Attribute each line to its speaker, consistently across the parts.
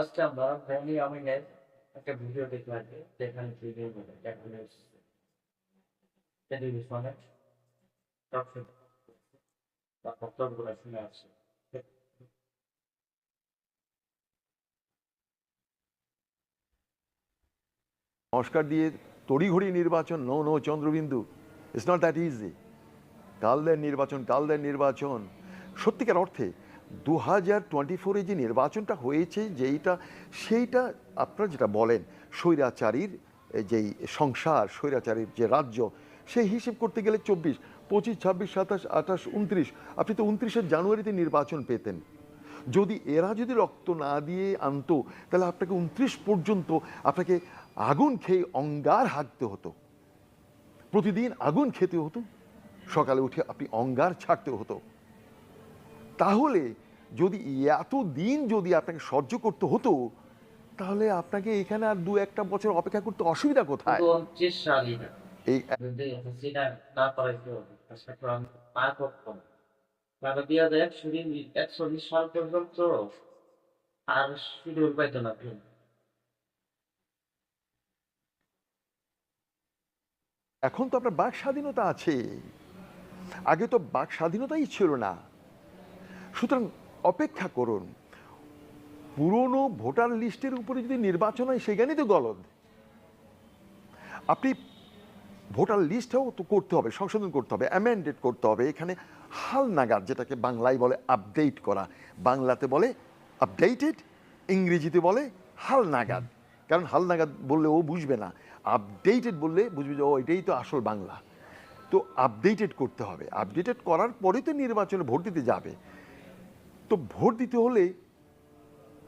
Speaker 1: আজকে আমরা ভ্যালি আমিনের একটা ভিডিও দেখলাম যেখানে ভিডিও বলে যেখানে টেলিভিশনে বক্তব্যগুলো শুনে আসছে।
Speaker 2: সংস্কার দিয়ে তড়িঘড়ি নির্বাচন। No no, Chandrabindu. It's not that easy কালদের নির্বাচন কালদের নির্বাচন। সত্যিকার অর্থে দু হাজার টোয়েন্টি ফোরে যে নির্বাচনটা হয়েছে, যেইটা, সেইটা আপনারা যেটা বলেন, স্বৈরাচারীর যেই সংসার, স্বৈরাচারীর যে রাজ্য, সেই হিসেব করতে গেলে চব্বিশ, পঁচিশ, ছাব্বিশ, সাতাশ, আঠাশ, উনত্রিশ, আপনি তো উনত্রিশে জানুয়ারিতে নির্বাচন পেতেন। যদি এরা যদি রক্ত না দিয়ে আনতো, তাহলে আপনাকে উনত্রিশ পর্যন্ত আপনাকে আগুন খেয়ে অঙ্গার হাঁকতে হতো। প্রতিদিন আগুন খেতে হতো। সকালে উঠে আপনি অঙ্গার ছাড়তে হতো। তাহলে যদি এত দিন যদি আপনাকে সহ্য করতে হতো তাহলে আপনাকে এখানে আর দু একটা বছর অপেক্ষা করতে অসুবিধা কোথায়? এই
Speaker 1: আর পাইতো না
Speaker 2: এখন তো আপনার বাক স্বাধীনতা আছে। আগে তো বাক স্বাধীনতাই ছিল না। সুতরাং অপেক্ষা করুন। পুরনো ভোটার লিস্টের উপরে যদি নির্বাচন হয় সেখানেই তো গলদ। আপনি ভোটার লিস্টও তো করতে হবে, সংশোধন করতে হবে অ্যামেন্ডেড করতে হবে। এখানে হালনাগাদ, যেটাকে বাংলায় বলে আপডেট করা, বাংলাতে বলে আপডেটেড ইংরেজিতে বলে হালনাগাদ। কারণ হালনাগাদ বললে ও বুঝবে না আপডেটেড বললে বুঝবে যে ও, এটাই তো আসল বাংলা। তো আপডেটেড করতে হবে। আপডেটেড করার পরে তো নির্বাচনে ভোট দিতে যাবে। তো ভোট দিতে হলে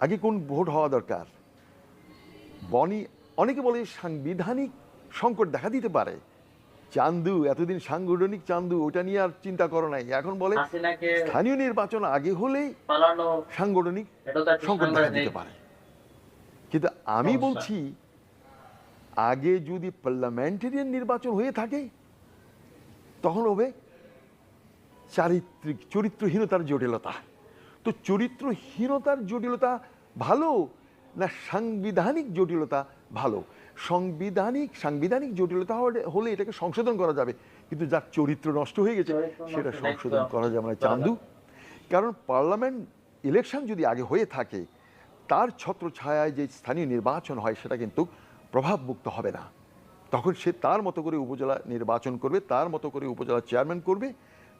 Speaker 2: আগে কোন ভোট হওয়া দরকার? বনি অনেকে বলে সাংবিধানিক সংকট দেখা দিতে পারে। চান্দু এতদিন সাংগঠনিক চান্দু ওটা নিয়ে আর চিন্তা করো নাই। এখন বলে স্থানীয় নির্বাচন আগে হলেই সাংগঠনিক সংকট দেখা দিতে পারে। কিন্তু আমি বলছি আগে যদি পার্লামেন্টারিয়ান নির্বাচন হয়ে থাকে তখন হবে চারিত্রিক চরিত্রহীনতার জটিলতা। তো চরিত্রহীনতার জটিলতা ভালো না সাংবিধানিক জটিলতা ভালো? সাংবিধানিক সাংবিধানিক জটিলতা হলে- এটাকে সংশোধন করা যাবে। কিন্তু যার চরিত্র নষ্ট হয়ে গেছে সেটা সংশোধন করা যাবে। না চান্দু। কারণ পার্লামেন্ট ইলেকশন যদি আগে হয়ে থাকে তার ছত্র ছায়ায় যে স্থানীয় নির্বাচন হয় সেটা কিন্তু প্রভাবমুক্ত হবে না। তখন সে তার মতো করে উপজেলা নির্বাচন করবে তার মতো করে উপজেলা চেয়ারম্যান করবে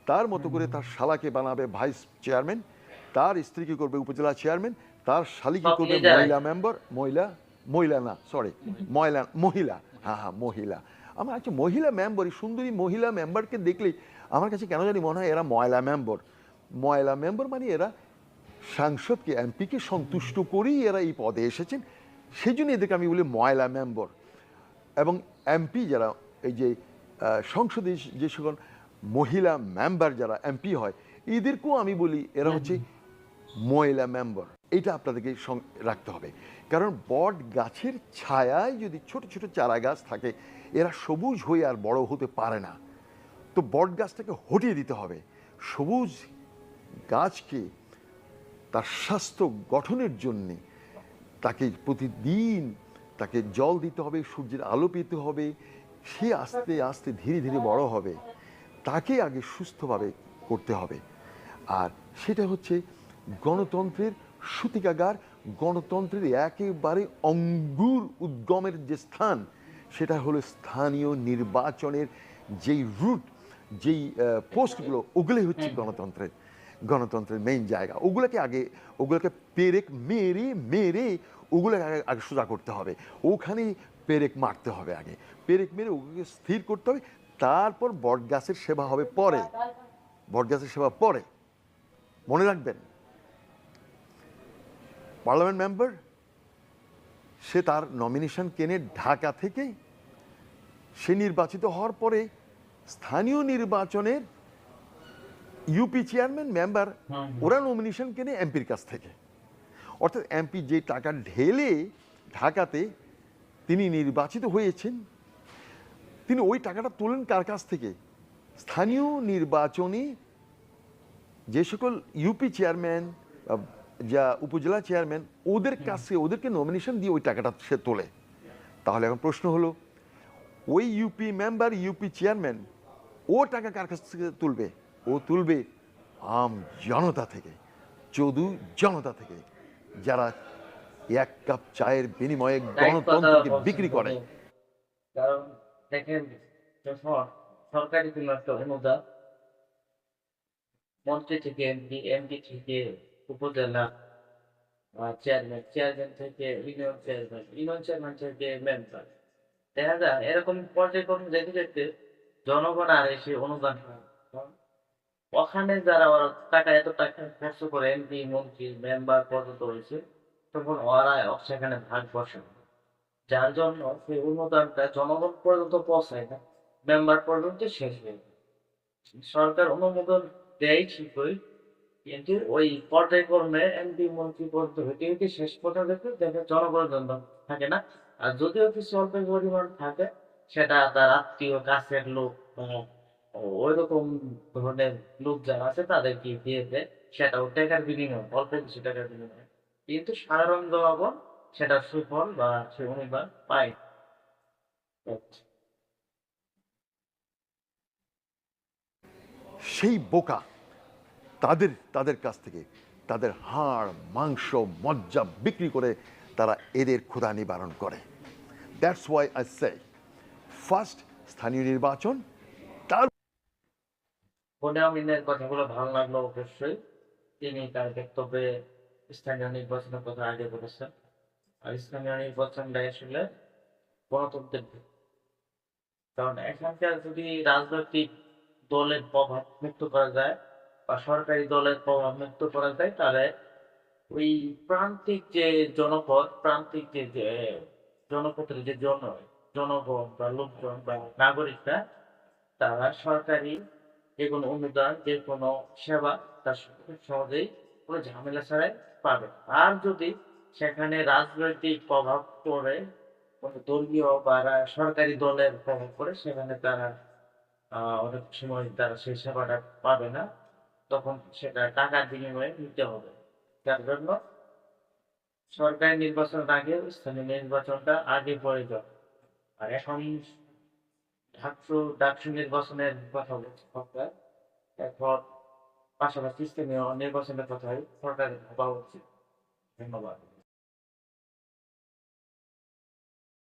Speaker 2: তার মতো করে তার শালাকে বানাবে ভাইস চেয়ারম্যান। তার স্ত্রীকে করবে? উপজেলা চেয়ারম্যান তার শালিকে
Speaker 1: সব
Speaker 2: করবে? মহিলা মেম্বার মহিলা মহিলা না সরি মহিলা মহিলা হ্যাঁ হ্যাঁ মহিলা। আমার আচ্ছা মহিলা মেম্বার এই সুন্দরী মহিলা মেম্বারকে দেখলেই আমার কাছে কেন জানি মনে হয় এরা ময়লা মেম্বার ময়লা মেম্বার মানে এরা সাংসদকে এমপিকে সন্তুষ্ট করেই এরা এই পদে এসেছেন। সেই জন্য এদেরকে আমি বলি ময়লা মেম্বার এবং এমপি যারা এই যে সংসদে যে সকল মহিলা মেম্বার যারা এমপি হয় এদেরকেও আমি বলি এরা হচ্ছে মহিলা মেম্বার এটা আপনাদেরকে রাখতে হবে। কারণ বট গাছের ছায়ায় যদি ছোট ছোট চারা গাছ থাকে, এরা সবুজ হয়ে আর বড় হতে পারে না। তো বট গাছটাকে হটিয়ে দিতে হবে। সবুজ গাছকে তার স্বাস্থ্য গঠনের জন্যে তাকে প্রতিদিন তাকে জল দিতে হবে, সূর্যের আলো পেতে হবে, সে আস্তে আস্তে ধীরে ধীরে বড় হবে। তাকে আগে সুস্থভাবে করতে হবে। আর সেটা হচ্ছে গণতন্ত্রের সূতিকাগার গণতন্ত্রের একেবারে অঙ্গুর উদ্গমের যে স্থান সেটা হলো স্থানীয় নির্বাচনের যেই রুট যেই পোস্টগুলো ওগুলোই হচ্ছে গণতন্ত্রের গণতন্ত্রের মেইন জায়গা। ওগুলোকে আগে ওগুলোকে পেরেক মেরে মেরে ওগুলোকে আগে আগে সোজা করতে হবে। ওখানে পেরেক মারতে হবে আগে। পেরেক মেরে ওগুলোকে স্থির করতে হবে। তারপর বটগাছের সেবা হবে পরে। বটগাছের সেবা পরে। মনে রাখবেন? পার্লামেন্ট মেম্বার সে তার নমিনেশন কেনে ঢাকা থেকে সে নির্বাচিত হওয়ার পরে স্থানীয় নির্বাচনের ইউপি চেয়ারম্যান মেম্বার ওরা নমিনেশন কেনে এমপির কাছ থেকে। অর্থাৎ এমপি যে টাকা ঢেলে ঢাকাতে তিনি নির্বাচিত হয়েছেন তিনি ওই টাকাটা তোলেন কার কাছ থেকে? স্থানীয় নির্বাচনে যে সকল ইউপি চেয়ারম্যান যা উপজেলা চেয়ারম্যান ওদের কাছে ওদেরকে নমিনেশন দিয়ে ওই টাকাটা সে তোলে। তাহলে এখন প্রশ্ন হলো ওই ইউপি মেম্বার ইউপি চেয়ারম্যান ও টাকা কার কাছ থেকে তুলবে? ও তুলবে আম জনতা থেকে চৌধু জনতা থেকে যারা এক কাপ চায়ের বিনিময়ে গণতন্ত্রকে বিক্রি করে।
Speaker 1: কারণ দেখেন সরকারি মন্ত্রী থেকে এমপি থেকে উপজেলা চেয়ারম্যান চেয়ারম্যান থেকে ইউনিয়ন চেয়ারম্যান ইউনিয়ন চেয়ারম্যান থেকে মেম্বার দেখা যায় এরকম পর্যায়ক্রমে যেতে যেতে জনগণ আর এসে অনুদান ওখানে যারা ওরা টাকা, এত টাকা খরচ করে এমপি মন্ত্রী মেম্বার পর্যন্ত হয়েছে তখন ওরা সেখানে ভাগ বসে। যার জন্য সেই অনুদানটা জনগণ পর্যন্ত পৌঁছায় না মেম্বার পর্যন্ত শেষ হয়ে সরকার অনুমোদন দেয় ঠিকই কিন্তু ওই পর্যায়ক্রমে এমপি মন্ত্রী পর্যন্ত হইতে হইতে শেষ পর্যন্ত দেখে জনগণের জন্য থাকে না? আর যদিও কিছু অল্প পরিমাণ থাকে, সেটা তার আত্মীয়, কাছের লোক বা ওই রকম ধরনের লোক যারা আছে তাদেরকে দিয়ে দেয়, সেটাও টাকার বিনিময়, অল্প কিছু টাকার বিনিময়। কিন্তু সাধারণ জনগণ সেটা সুফল বা সে অনুদান পায়।
Speaker 2: সেই বোকা তাদের তাদের কাছ থেকে তাদের হাড়, মাংস, মজ্জা বিক্রি করে তারা এদের ক্ষুধা নিবারণ করে। That's why I say first স্থানীয় নির্বাচন, তার
Speaker 1: বনে আমিনের কথাগুলো ভালো লাগল অবশ্যই। তিনি তার বক্তব্যে স্থানীয় নির্বাচনের কথা আগে বলেছেন। আর স্থানীয় নির্বাচনটা আসলে গণতন্ত্রের কারণ এখানকার যদি রাজনৈতিক দলের প্রভাব মুক্ত করা যায় বা সরকারি দলের প্রভাব মুক্ত করা যায়, তাহলে ওই প্রান্তিক যে জনপদ, প্রান্তিক যে জনপদের যে জন, জনগণ বা লোকজন বা নাগরিকরা, তারা সরকারি যে কোনো অনুদান, যে কোনো সেবা, তার খুব সহজেই কোনো ঝামেলা ছাড়াই পাবে। আর যদি সেখানে রাজনৈতিক প্রভাব পড়ে, কোনো দলীয় বা সরকারি দলের প্রভাব পড়ে, সেখানে তারা অনেক সময় তারা সেই সেবাটা পাবে না। তখন সেটা টাকার বিনিময়ে নিতে হবে। যার জন্য সরকারি নির্বাচনের আগে, স্থানীয় নির্বাচনটা আগে প্রয়োজন আর এখন ডাকসু ডাকসু নির্বাচনের কথা বলছে সরকার। এখন পাশাপাশি স্থানীয় নির্বাচনের কথাই সরকারের ভাবা উচিত। ধন্যবাদ।